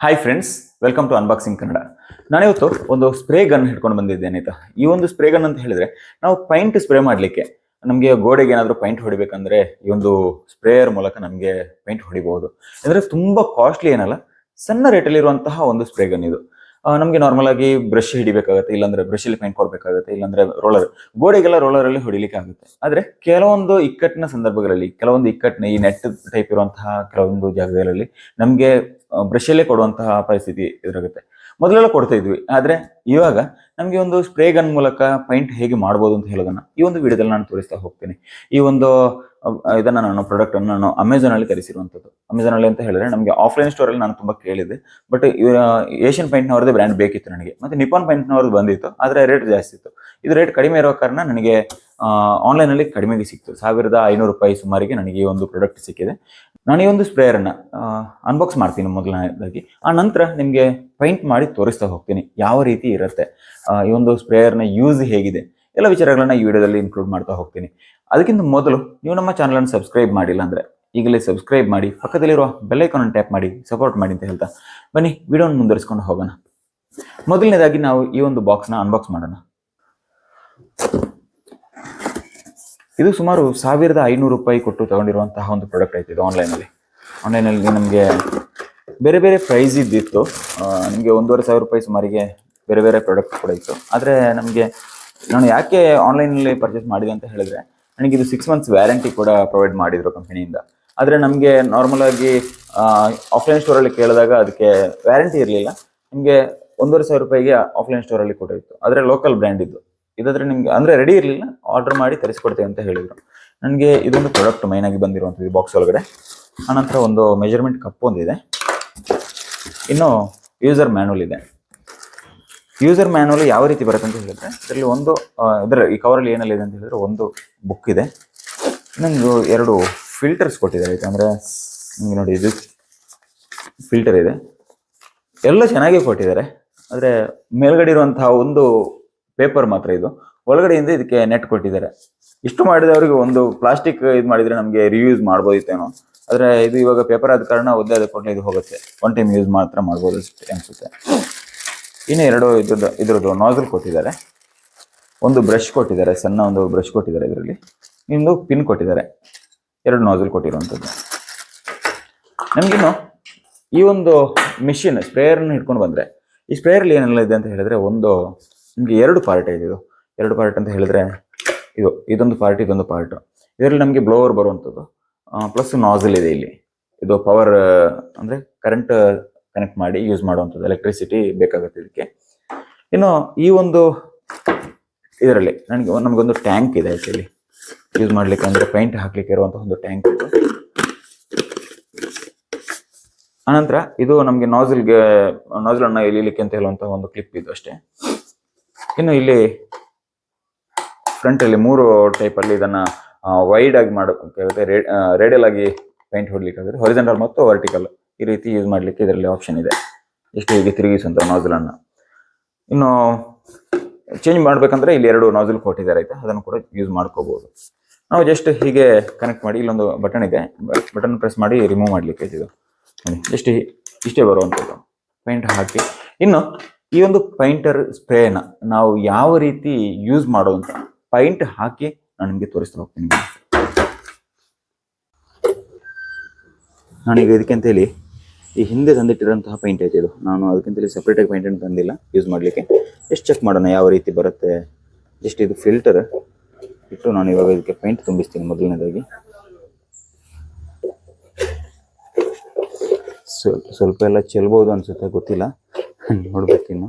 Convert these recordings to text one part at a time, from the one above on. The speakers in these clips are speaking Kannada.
Hi friends welcome to unboxing Kannada ನಾನಿವತ್ತು ಒಂದು ಸ್ಪ್ರೇ ಗನ್ ಹಿಡ್ಕೊಂಡು ಬಂದಿದ್ದೇನೆ ಆಯ್ತಾ ಈ ಒಂದು ಸ್ಪ್ರೇ ಗನ್ ಅಂತ ಹೇಳಿದ್ರೆ ನಾವು ಪೈಂಟ್ ಸ್ಪ್ರೇ ಮಾಡಲಿಕ್ಕೆ ನಮಗೆ ಗೋಡೆಗೆ ಏನಾದರೂ ಪೈಂಟ್ ಹೊಡಿಬೇಕಂದ್ರೆ ಈ ಒಂದು ಸ್ಪ್ರೇಯರ್ ಮೂಲಕ ನಮಗೆ ಪೈಂಟ್ ಹೊಡಿಬಹುದು. ಅಂದರೆ ತುಂಬ ಕಾಸ್ಟ್ಲಿ ಏನಲ್ಲ, ಸಣ್ಣ ರೇಟಲ್ಲಿರುವಂತಹ ಒಂದು ಸ್ಪ್ರೇ ಗನ್ ಇದು. ನಮಗೆ ನಾರ್ಮಲ್ ಆಗಿ ಬ್ರಷ್ ಹಿಡಿಬೇಕಾಗುತ್ತೆ, ಇಲ್ಲಾಂದ್ರೆ ಬ್ರಷಲ್ಲಿ ಪೈಂಟ್ ಕೊಡಬೇಕಾಗುತ್ತೆ, ಇಲ್ಲಾಂದ್ರೆ ರೋಲರ್ ಗೋಡೆಗೆಲ್ಲ ರೋಲರ್ ಅಲ್ಲಿ ಹೊಡಿಲಿಕ್ಕೆ ಆಗುತ್ತೆ ಆದರೆ ಕೆಲವೊಂದು ಇಕ್ಕಟ್ಟಿನ ಸಂದರ್ಭಗಳಲ್ಲಿ, ಕೆಲವೊಂದು ಇಕ್ಕಟ್ಟಿನ ಈ ನೆಟ್ ಟೈಪ್ ಇರುವಂತಹ ಕೆಲವೊಂದು ಜಾಗಗಳಲ್ಲಿ ನಮಗೆ ಬ್ರಷ್ ಅಲ್ಲೇ ಕೊಡುವಂತಹ ಪರಿಸ್ಥಿತಿ ಎದುರಾಗುತ್ತೆ. ಮೊದಲೆಲ್ಲ ಕೊಡ್ತಾ ಇದ್ವಿ. ಆದ್ರೆ ಇವಾಗ ನಮಗೆ ಒಂದು ಸ್ಪ್ರೇ ಗನ್ ಮೂಲಕ ಪೈಂಟ್ ಹೇಗೆ ಮಾಡ್ಬೋದು ಅಂತ ಹೇಳೋದನ್ನ ಈ ಒಂದು ವಿಡಿಯೋದಲ್ಲಿ ನಾನು ತೋರಿಸ್ತಾ ಹೋಗ್ತೀನಿ. ಈ ಒಂದು ಇದನ್ನ ನಾನು ಪ್ರಾಡಕ್ಟ್ ಅನ್ನು ನಾನು ಅಮೆಝಾನ್ ಅಲ್ಲಿ ತರಿಸಿರುವಂತದ್ದು ಅಮೆಝಾನ್ ಅಲ್ಲಿ ಅಂತ ಹೇಳಿದ್ರೆ ನಮಗೆ ಆಫ್ಲೈನ್ ಸ್ಟೋರ್ ಅಲ್ಲಿ ನಾನು ತುಂಬಾ ಕೇಳಿದ್ದೆ. ಬಟ್ ಏಷ್ಯನ್ ಪೈಂಟ್ ನವರದೇ ಬ್ರ್ಯಾಂಡ್ ಬೇಕಿತ್ತು ನನಗೆ. ಮತ್ತೆ ನಿಪಾನ್ ಪೈಂಟ್ ನವರದ್ದು ಬಂದಿತ್ತು, ಆದ್ರೆ ರೇಟ್ ಜಾಸ್ತಿ ಇತ್ತು. ಇದು ರೇಟ್ ಕಡಿಮೆ ಇರೋ ಕಾರಣ ನನಗೆ ಆನ್ಲೈನ್ ಅಲ್ಲಿ ಕಡಿಮೆಗೆ ಸಿಕ್ತು. ಸಾವಿರದ ಐನೂರು ರೂಪಾಯಿ ಸುಮಾರಿಗೆ ನನಗೆ ಈ ಒಂದು ಪ್ರಾಡಕ್ಟ್ ಸಿಕ್ಕಿದೆ. ನಾನು ಈ ಒಂದು ಸ್ಪ್ರೇಯರನ್ನು ಅನ್ಬಾಕ್ಸ್ ಮಾಡ್ತೀನಿ ಮೊದಲನೇದಾಗಿ ಆ ನಂತರ ನಿಮಗೆ ಪೈಂಟ್ ಮಾಡಿ ತೋರಿಸ್ತಾ ಹೋಗ್ತೀನಿ. ಯಾವ ರೀತಿ ಇರುತ್ತೆ. ಈ ಒಂದು ಸ್ಪ್ರೇಯರ್ನ ಯೂಸ್ ಹೇಗಿದೆ. ಎಲ್ಲ ವಿಚಾರಗಳನ್ನ ಈ ವಿಡಿಯೋದಲ್ಲಿ ಇನ್ಕ್ಲೂಡ್ ಮಾಡ್ತಾ ಹೋಗ್ತೀನಿ. ಅದಕ್ಕಿಂತ ಮೊದಲು ನೀವು ನಮ್ಮ ಚಾನಲನ್ನು ಸಬ್ಸ್ಕ್ರೈಬ್ ಮಾಡಿಲ್ಲ ಅಂದ್ರೆ ಈಗಲೇ ಸಬ್ಸ್ಕ್ರೈಬ್ ಮಾಡಿ, ಪಕ್ಕದಲ್ಲಿರುವ ಬೆಲ್ಲೈಕನ್ ಟ್ಯಾಪ್ ಮಾಡಿ ಸಪೋರ್ಟ್ ಮಾಡಿ ಅಂತ ಹೇಳ್ತಾ ಬನ್ನಿ, ವಿಡಿಯೋನ ಮುಂದುವರಿಸ್ಕೊಂಡು ಹೋಗೋಣ. ಮೊದಲನೇದಾಗಿ ನಾವು ಈ ಒಂದು ಬಾಕ್ಸ್ನ ಅನ್ಬಾಕ್ಸ್ ಮಾಡೋಣ. ಇದು ಸುಮಾರು ಸಾವಿರದ ಐನೂರು ರೂಪಾಯಿ ಕೊಟ್ಟು ತಗೊಂಡಿರುವಂತಹ ಒಂದು ಪ್ರಾಡಕ್ಟ್ ಆಯ್ತು ಇದು ಆನ್ಲೈನಲ್ಲಿ ಆನ್ಲೈನಲ್ಲಿ ನಮಗೆ ಬೇರೆ ಬೇರೆ ಪ್ರೈಸ್ ಇದ್ದಿತ್ತು. ನಿಮಗೆ ಒಂದೂವರೆ ಸಾವಿರ ರೂಪಾಯಿ ಸುಮಾರಿಗೆ ಬೇರೆ ಬೇರೆ ಪ್ರಾಡಕ್ಟ್ ಕೂಡ ಇತ್ತು. ಆದರೆ ನಮಗೆ ನಾನು ಯಾಕೆ ಆನ್ಲೈನಲ್ಲಿ ಪರ್ಚೇಸ್ ಮಾಡಿದೆ ಅಂತ ಹೇಳಿದ್ರೆ, ನನಗೆ ಇದು ಸಿಕ್ಸ್ ಮಂತ್ಸ್ ವ್ಯಾರಂಟಿ ಕೂಡ ಪ್ರೊವೈಡ್ ಮಾಡಿದ್ರು ಕಂಪನಿಯಿಂದ ಆದರೆ ನಮಗೆ ನಾರ್ಮಲ್ ಆಗಿ ಆಫ್ಲೈನ್ ಸ್ಟೋರಲ್ಲಿ ಕೇಳಿದಾಗ ಅದಕ್ಕೆ ವ್ಯಾರಂಟಿ ಇರಲಿಲ್ಲ. ನಿಮಗೆ ಒಂದೂವರೆ ಸಾವಿರ ರೂಪಾಯಿಗೆ ಆಫ್ಲೈನ್ ಸ್ಟೋರಲ್ಲಿ ಕೂಡ ಇತ್ತು ಆದರೆ ಲೋಕಲ್ ಬ್ರ್ಯಾಂಡ್ ಇದ್ದು. ಇದಾದ್ರೆ ನಿಮ್ಗೆ, ಅಂದ್ರೆ ರೆಡಿ ಇರಲಿಲ್ಲ ಆರ್ಡರ್ ಮಾಡಿ ತರಿಸ್ಕೊಡ್ತೇವೆ ಅಂತ ಹೇಳಿದ್ರು. ನನಗೆ ಇದೊಂದು ಪ್ರಾಡಕ್ಟ್ ಮೈನ್ ಆಗಿ ಬಂದಿರುವಂಥದ್ದು ಬಾಕ್ಸ್ ಒಳಗಡೆ. ಆನಂತರ ಒಂದು ಮೆಜರ್ಮೆಂಟ್ ಕಪ್ ಒಂದಿದೆ. ಇನ್ನು ಯೂಸರ್ ಮ್ಯಾನುವಲ್ ಇದೆ. ಯೂಸರ್ ಮ್ಯಾನುವಲ್ ಯಾವ ರೀತಿ ಬರುತ್ತೆ ಅಂತ ಹೇಳಿದ್ರೆ, ಇದರಲ್ಲಿ ಒಂದು ಇದರ ಈ ಕವರಲ್ಲಿ ಏನೆಲ್ಲ ಇದೆ ಅಂತ ಹೇಳಿದ್ರೆ ಒಂದು ಬುಕ್ ಇದೆ. ಇನ್ನೊಂದು ಎರಡು ಫಿಲ್ಟರ್ಸ್ ಕೊಟ್ಟಿದ್ದಾರೆ. ಅಂದ್ರೆ ನಿಮಗೆ ನೋಡಿ ಇದು ಫಿಲ್ಟರ್ ಇದೆ. ಎಲ್ಲ ಚೆನ್ನಾಗೇ ಕೊಟ್ಟಿದ್ದಾರೆ. ಆದರೆ ಮೇಲ್ಗಡೆ ಇರುವಂತಹ ಒಂದು ಪೇಪರ್ ಮಾತ್ರ ಇದು. ಒಳಗಡೆಯಿಂದ ಇದಕ್ಕೆ ನೆಟ್ ಕೊಟ್ಟಿದ್ದಾರೆ. ಇಷ್ಟು ಮಾಡಿದವರಿಗೆ ಒಂದು ಪ್ಲಾಸ್ಟಿಕ್ ಇದು ಮಾಡಿದ್ರೆ ನಮಗೆ ರಿಯೂಸ್ ಮಾಡ್ಬೋದಿತ್ತೇನೋ. ಆದರೆ ಇದು ಇವಾಗ ಪೇಪರ್ ಆದ ಕಾರಣ ಒದ್ದೆ ಅದಕ್ಕೊಂಡು ಇದು ಹೋಗುತ್ತೆ. ಒನ್ ಟೈಮ್ ಯೂಸ್ ಮಾತ್ರ ಮಾಡ್ಬೋದು ಅನಿಸುತ್ತೆ. ಇನ್ನು ಎರಡು ಇದ್ರದ್ದು ಇದ್ರದ್ದು ನಾಜಲ್ ಕೊಟ್ಟಿದ್ದಾರೆ. ಒಂದು ಬ್ರಷ್ ಕೊಟ್ಟಿದ್ದಾರೆ, ಸಣ್ಣ ಒಂದು ಬ್ರಷ್ ಕೊಟ್ಟಿದ್ದಾರೆ ಇದರಲ್ಲಿ. ಇನ್ನೊಂದು ಪಿನ್ ಕೊಟ್ಟಿದ್ದಾರೆ. ಎರಡು ನಾಜಲ್ ಕೊಟ್ಟಿರುವಂಥದ್ದು. ನಮಗಿನ್ನು ಈ ಒಂದು ಮಿಷಿನ್ ಸ್ಪ್ರೇಯರ್ನ ಹಿಡ್ಕೊಂಡು ಬಂದರೆ, ಈ ಸ್ಪ್ರೇಯರ್ಲಿ ಏನೆಲ್ಲ ಇದೆ ಅಂತ ಹೇಳಿದ್ರೆ ಒಂದು ನಿಮಗೆ ಎರಡು ಪಾರ್ಟ್ ಇದೆ ಇದು. ಎರಡು ಪಾರ್ಟ್ ಅಂತ ಹೇಳಿದ್ರೆ ಇದು, ಇದೊಂದು ಪಾರ್ಟ್ ಇದೊಂದು ಪಾರ್ಟ್ ಇದರಲ್ಲಿ ನಮಗೆ ಬ್ಲೋವರ್ ಬರುವಂಥದ್ದು. ಪ್ಲಸ್ ನಾಝಲ್ ಇದೆ ಇಲ್ಲಿ. ಇದು ಪವರ್ ಅಂದರೆ ಕರೆಂಟ್ ಕನೆಕ್ಟ್ ಮಾಡಿ ಯೂಸ್ ಮಾಡುವಂಥದ್ದು. ಎಲೆಕ್ಟ್ರಿಸಿಟಿ ಬೇಕಾಗುತ್ತೆ ಇದಕ್ಕೆ. ಇನ್ನು ಈ ಒಂದು ಇದರಲ್ಲಿ ನನಗೆ ನಮಗೊಂದು ಟ್ಯಾಂಕ್ ಇದೆ ಆ್ಯಕ್ಚುಲಿ ಯೂಸ್ ಮಾಡ್ಲಿಕ್ಕೆ ಅಂದರೆ ಪೈಂಟ್ ಹಾಕ್ಲಿಕ್ಕೆ ಇರುವಂಥ ಒಂದು ಟ್ಯಾಂಕ್ ಇದು. ಅನಂತರ ಇದು ನಮಗೆ ನಾಜಲ್ಗೆ ನಾಜಲನ್ನು ಅನ್ನ ಎಳಿಲಿಕ್ಕೆ ಅಂತ ಹೇಳುವಂತಹ ಒಂದು ಕ್ಲಿಪ್ ಇದು ಅಷ್ಟೇ. ಇನ್ನು ಇಲ್ಲಿ ಫ್ರಂಟಲ್ಲಿ ಮೂರು ಟೈಪಲ್ಲಿ ಇದನ್ನು ವೈಡ್ ಆಗಿ ಮಾಡೋಕ್ಕಾಗುತ್ತೆ ರೇಡಿಯಲ್ ಆಗಿ ಪೈಂಟ್ ಹೊಡ್ಲಿಕ್ಕಾಗುತ್ತೆ. ಹೊರಿಜೆಂಟಲ್ ಮತ್ತು ವರ್ಟಿಕಲ್ ಈ ರೀತಿ ಯೂಸ್ ಮಾಡ್ಲಿಕ್ಕೆ ಇದರಲ್ಲಿ ಆಪ್ಷನ್ ಇದೆ. ಎಷ್ಟು ಹೀಗೆ ತಿರುಗಿಸುವಂಥ ನಾಜಲನ್ನು ಇನ್ನು ಚೇಂಜ್ ಮಾಡಬೇಕಂದ್ರೆ ಇಲ್ಲಿ ಎರಡು ನಾಜಲ್ ಕೊಟ್ಟಿದ್ದಾರೆ ಐತೆ ಅದನ್ನು ಕೂಡ ಯೂಸ್ ಮಾಡ್ಕೋಬೋದು. ನಾವು ಜಸ್ಟ್ ಹೀಗೆ ಕನೆಕ್ಟ್ ಮಾಡಿ, ಇಲ್ಲೊಂದು ಬಟನ್ ಇದೆ. ಬಟನ್ ಪ್ರೆಸ್ ಮಾಡಿ ರಿಮೂವ್ ಮಾಡ್ಲಿಕ್ಕೆ ಇದು. ಜಸ್ಟ್ ಇಷ್ಟೇ ಬರುವಂಥದ್ದು. ಪೈಂಟ್ ಹಾಕಿ. ಇನ್ನು ಈ ಒಂದು ಪೈಂಟರ್ ಸ್ಪ್ರೇನ ನಾವು ಯಾವ ರೀತಿ ಯೂಸ್ ಮಾಡೋದು ಅಂತ ಪೈಂಟ್ ಹಾಕಿ ನಾನು ನಿಮಗೆ ತೋರಿಸ್ತಾ ಹೋಗ್ತೀನಿ. ನಾನೀಗ ಇದಕ್ಕೆಂತ ಹೇಳಿ ಈ ಹಿಂದೆ ತಂದಿಟ್ಟಿರೋಂತಹ ಪೈಂಟ್ ಐತೆ ಇದು. ನಾನು ಅದಕ್ಕಿಂತ ಸಪ್ರೇಟಾಗಿ ಪೈಂಟ್ ಅಂತ ತಂದಿಲ್ಲ ಯೂಸ್ ಮಾಡಲಿಕ್ಕೆ. ಎಷ್ಟು ಚೆಕ್ ಮಾಡೋಣ, ಯಾವ ರೀತಿ ಬರುತ್ತೆ? ಜಸ್ಟ್ ಇದು ಫಿಲ್ಟರ್ ಇಟ್ಟು ನಾನು ಇವಾಗ ಇದಕ್ಕೆ ಪೈಂಟ್ ತುಂಬಿಸ್ತೀನಿ ಮೊದಲನೇದಾಗಿ. ಸ್ವಲ್ಪ ಸ್ವಲ್ಪ ಎಲ್ಲ ಚೆಲ್ಬೋದು ಅನ್ಸುತ್ತೆ ಗೊತ್ತಿಲ್ಲ. ನೋಡ್ಬೇಕಿನ್ನು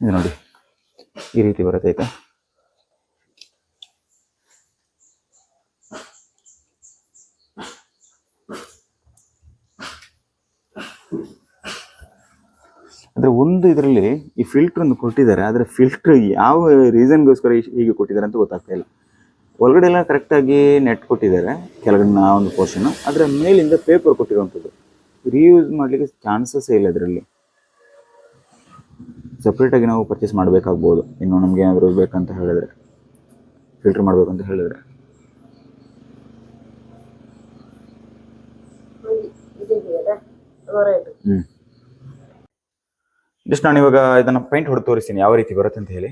ಇದು ನೋಡಿ ಈ ರೀತಿ ಬರುತ್ತೆ ಈಗ. ಅಂದ್ರೆ ಒಂದು ಇದರಲ್ಲಿ ಈ ಫಿಲ್ಟರ್ ಒಂದು ಕೊಟ್ಟಿದ್ದಾರೆ, ಆದರೆ ಫಿಲ್ಟರ್ ಯಾವ ರೀಸನ್ಗೋಸ್ಕರ ಹೀಗೆ ಕೊಟ್ಟಿದ್ದಾರೆ ಅಂತ ಗೊತ್ತಾಗ್ತಾ ಇಲ್ಲ. ಒಳಗಡೆ ಎಲ್ಲ ಕರೆಕ್ಟಾಗಿ ನೆಟ್ ಕೊಟ್ಟಿದ್ದಾರೆ ಕೆಳಗಡೆ ಆ ಒಂದು ಪೋರ್ಷನ್ ಅದರ ಮೇಲಿಂದ ಪೇಪರ್ ಕೊಟ್ಟಿರುವಂಥದ್ದು. ರೀಯೂಸ್ ಮಾಡಲಿಕ್ಕೆ ಚಾನ್ಸಸ್ ಇಲ್ಲ ಇದರಲ್ಲಿ. ಸಪ್ರೇಟಾಗಿ ನಾವು ಪರ್ಚೇಸ್ ಮಾಡಬೇಕಾಗ್ಬೋದು. ಇನ್ನು ನಮಗೆ ಏನಾದರೂ ಬೇಕಂತ ಹೇಳಿದ್ರೆ. ಫಿಲ್ಟರ್ ಮಾಡಬೇಕಂತ ಹೇಳಿದ್ರೆ. ಹ್ಞೂ ಜಸ್ಟ್ ನಾನು ಇವಾಗ ಇದನ್ನು ಪೈಂಟ್ ಹೊಡೆದು ತೋರಿಸ್ತೀನಿ. ಯಾವ ರೀತಿ ಬರುತ್ತೆ ಅಂತ ಹೇಳಿ.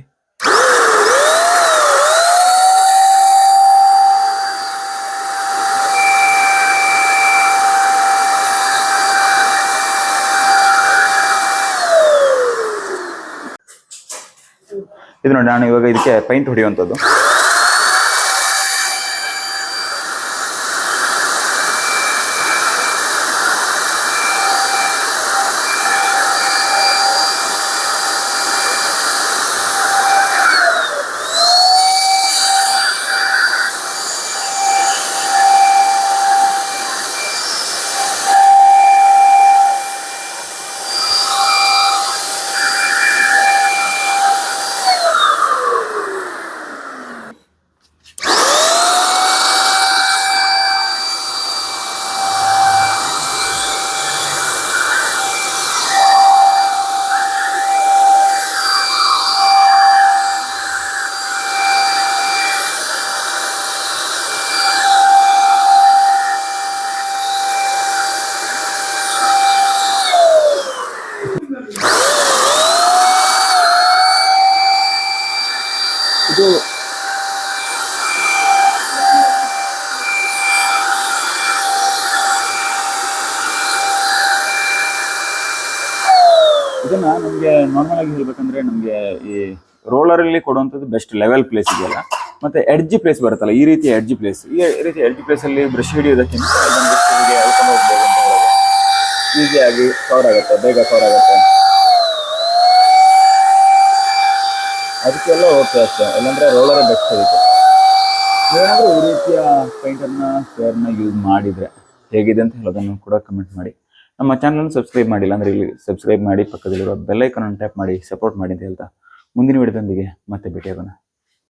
ಇದು ನೋಡಿ ನಾನು ಇವಾಗ ಇದಕ್ಕೆ ಪೈಂಟ್ ಹೊಡೆಯುವಂಥದ್ದು ಇದು ಇದನ್ನ ನಮಗೆ ನಾರ್ಮಲ್ ಆಗಿ ಹೇಳ್ಬೇಕಂದ್ರೆ ನಮಗೆ ಈ ರೋಲರ್ ಅಲ್ಲಿ ಕೊಡುವಂಥದ್ದು ಬೆಸ್ಟ್ ಲೆವೆಲ್ ಪ್ಲೇಸ್ ಇದೆಯಲ್ಲ. ಮತ್ತೆ ಎಡ್ಜಿ ಪ್ಲೇಸ್ ಬರುತ್ತಲ್ಲ, ಈ ರೀತಿ ಎಡ್ಜಿ ಪ್ಲೇಸ್ ಈ ರೀತಿ ಎಡ್ಜಿ ಪ್ಲೇಸ್ ಅಲ್ಲಿ ಬ್ರಷ್ ಹಿಡಿಯೋದಕ್ಕಿಂತ ಎಳ್ಕೊಂಡು ಹೋಗ್ಬೋದು ಅಂತ ಹೇಳೋದು. ಈಸಿಯಾಗಿ ಕವರ್ ಆಗುತ್ತೆ, ಬೇಗ ಕವರ್ ಆಗುತ್ತೆ. ಅದಕ್ಕೆಲ್ಲ ಓಕೆ ಅಷ್ಟೇ, ಇಲ್ಲಾಂದ್ರೆ ರೋಲರ್ ಬೆಸ್ಟ್ ಇರುತ್ತೆ. ಏನಾದರೂ ಈ ರೀತಿಯ ಪೇಂಟರ್ನ ಸ್ಕ್ವೇರ್ನ ಯೂಸ್ ಮಾಡಿದರೆ ಹೇಗಿದೆ ಅಂತ ಹೇಳೋದನ್ನು ಕೂಡ ಕಮೆಂಟ್ ಮಾಡಿ. ನಮ್ಮ ಚಾನಲ್ ಸಬ್ಸ್ಕ್ರೈಬ್ ಮಾಡಿಲ್ಲ ಅಂದ್ರೆ ಇಲ್ಲಿ ಸಬ್ಸ್ಕ್ರೈಬ್ ಮಾಡಿ ಪಕ್ಕದಲ್ಲಿರೋ ಬೆಲ್ಲೈಕನ್ ಟ್ಯಾಪ್ ಮಾಡಿ ಸಪೋರ್ಟ್ ಮಾಡಿ ಅಂತ ಹೇಳ್ತಾ ಮುಂದಿನ ವಿಡಿಯೋದೊಂದಿಗೆ ಮತ್ತೆ ಭೇಟಿಯಾಗೋಣ.